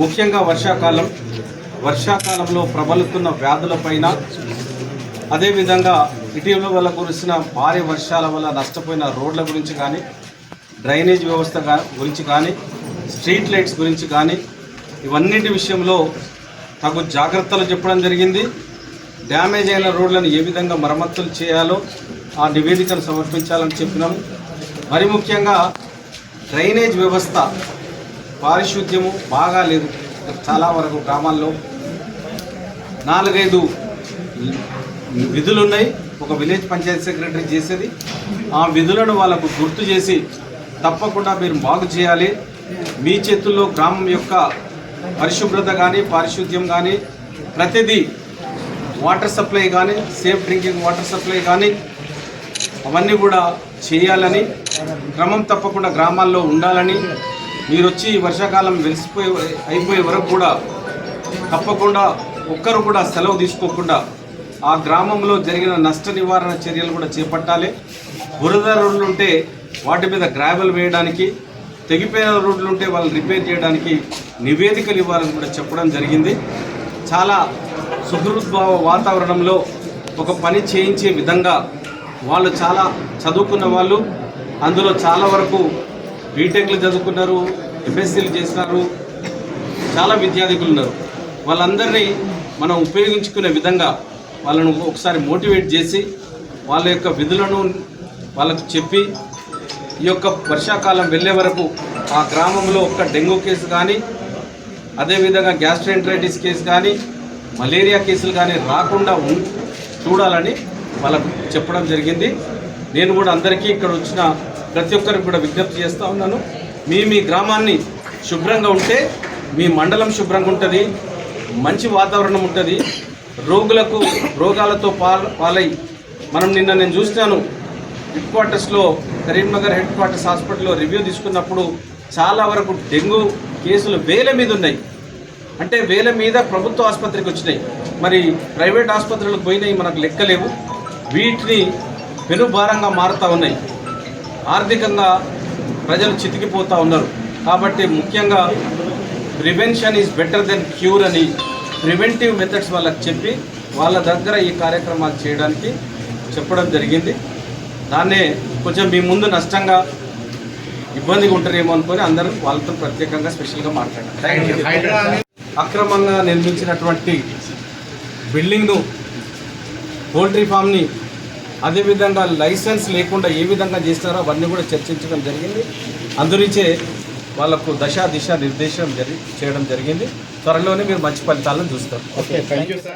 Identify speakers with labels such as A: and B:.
A: ముఖ్యంగా వర్షాకాలం. వర్షాకాలంలో ప్రబలుతున్న వ్యాధులపైన అదేవిధంగా ఇటీవల వల్ల కురిసిన భారీ వర్షాల వల్ల నష్టపోయిన రోడ్ల గురించి కానీ డ్రైనేజ్ వ్యవస్థ గురించి కానీ స్ట్రీట్ లైట్స్ గురించి కానీ ఇవన్నింటి విషయంలో తగు జాగ్రత్తలు చెప్పడం జరిగింది. డ్యామేజ్ అయిన రోడ్లను ఏ విధంగా మరమ్మతులు చేయాలో ఆ నివేదికను సమర్పించాలని చెప్పినాము మరి ముఖ్యంగా డ్రైనేజ్ వ్యవస్థ పారిశుద్ధ్యము బాగా లేదు. చాలా వరకు గ్రామాల్లో నాలుగైదు విధులు ఉన్నాయి ఒక విలేజ్ పంచాయతీ సెక్రటరీ చేసేది. ఆ విధులను వాళ్ళకు గుర్తు చేసి తప్పకుండా మీరు బాగు చేయాలి. మీ చేతుల్లో గ్రామం యొక్క పరిశుభ్రత కానీ పారిశుద్ధ్యం కానీ ప్రతిదీ వాటర్ సప్లై కానీ సేఫ్ డ్రింకింగ్ వాటర్ సప్లై కానీ అవన్నీ కూడా చేయాలని క్రమం తప్పకుండా గ్రామాల్లో ఉండాలని మీరు వచ్చి ఈ వర్షాకాలం వెలిసిపోయే అయిపోయే వరకు కూడా తప్పకుండా ఒక్కరు కూడా సెలవు తీసుకోకుండా ఆ గ్రామంలో జరిగిన నష్ట నివారణ చర్యలు కూడా చేపట్టాలి. బురద రోడ్లు ఉంటే వాటి మీద గ్రావెల్ వేయడానికి తెగిపోయిన రోడ్లు ఉంటే వాళ్ళని రిపేర్ చేయడానికి నివేదికలు ఇవ్వాలని కూడా చెప్పడం జరిగింది. చాలా సుహృద్భావ వాతావరణంలో ఒక పని చేయించే విధంగా వాళ్ళు చాలా చదువుకున్న వాళ్ళు అందులో చాలా వరకు బీటెక్లు చదువుకున్నారు ఎంఎస్సీలు చేసినారు చాలా విద్యార్థికులు ఉన్నారు. వాళ్ళందరినీ మనం ఉపయోగించుకునే విధంగా వాళ్ళను ఒకసారి మోటివేట్ చేసి వాళ్ళ యొక్క విధులను వాళ్ళకు చెప్పి ఈ యొక్క వర్షాకాలం వెళ్ళే వరకు ఆ గ్రామంలో ఒక్క డెంగ్యూ కేసు కానీ అదేవిధంగా గ్యాస్ట్రెంట్రైటిస్ కేసు కానీ మలేరియా కేసులు కానీ రాకుండా చూడాలని వాళ్ళకు చెప్పడం జరిగింది. నేను కూడా అందరికీ ఇక్కడ వచ్చిన ప్రతి ఒక్కరికి కూడా విజ్ఞప్తి చేస్తూ ఉన్నాను. మీ మీ గ్రామాన్ని శుభ్రంగా ఉంటే మీ మండలం శుభ్రంగా ఉంటుంది మంచి వాతావరణం ఉంటుంది. రోగులకు రోగాలతో పాలై మనం నిన్న నేను చూసినాను హెడ్ క్వార్టర్స్లో కరీంనగర్ హెడ్ క్వార్టర్స్ హాస్పిటల్లో రివ్యూ తీసుకున్నప్పుడు చాలా వరకు డెంగ్యూ కేసులు వేల మీద ఉన్నాయి. అంటే వేల మీద ప్రభుత్వ ఆసుపత్రికి వచ్చినాయి. మరి ప్రైవేట్ ఆసుపత్రులకు పోయినాయి మనకు లెక్కలేవు. వీటిని పెనుభారంగా మారుతూ ఉన్నాయి. ఆర్థికంగా ప్రజలు చితికిపోతూ ఉన్నారు. కాబట్టి ముఖ్యంగా prevention is better than cure అని ప్రివెంటివ్ మెథడ్స్ వాళ్ళకి చెప్పి వాళ్ళ దగ్గర ఈ కార్యక్రమాలు చేయడానికి చెప్పడం జరిగింది. దాన్నే కొంచెం మీ ముందు నష్టంగా ఇబ్బందిగా ఉంటారేమో అనుకొని అందరూ వాళ్ళతో ప్రత్యేకంగా స్పెషల్గా మాట్లాడారు. థ్యాంక్ యూ అక్రమంగా నిర్మించినటువంటి బిల్డింగ్ను పౌల్ట్రీ ఫామ్ని అదేవిధంగా లైసెన్స్ లేకుండా ఏ విధంగా చేస్తారో అవన్నీ కూడా చర్చించడం జరిగింది. అందునిచే వాళ్ళకు దశ దిశ నిర్దేశం జరి చేయడం జరిగింది. త్వరలోనే మీరు మంచి ఫలితాలను చూస్తారు.
B: Okay thank you sir.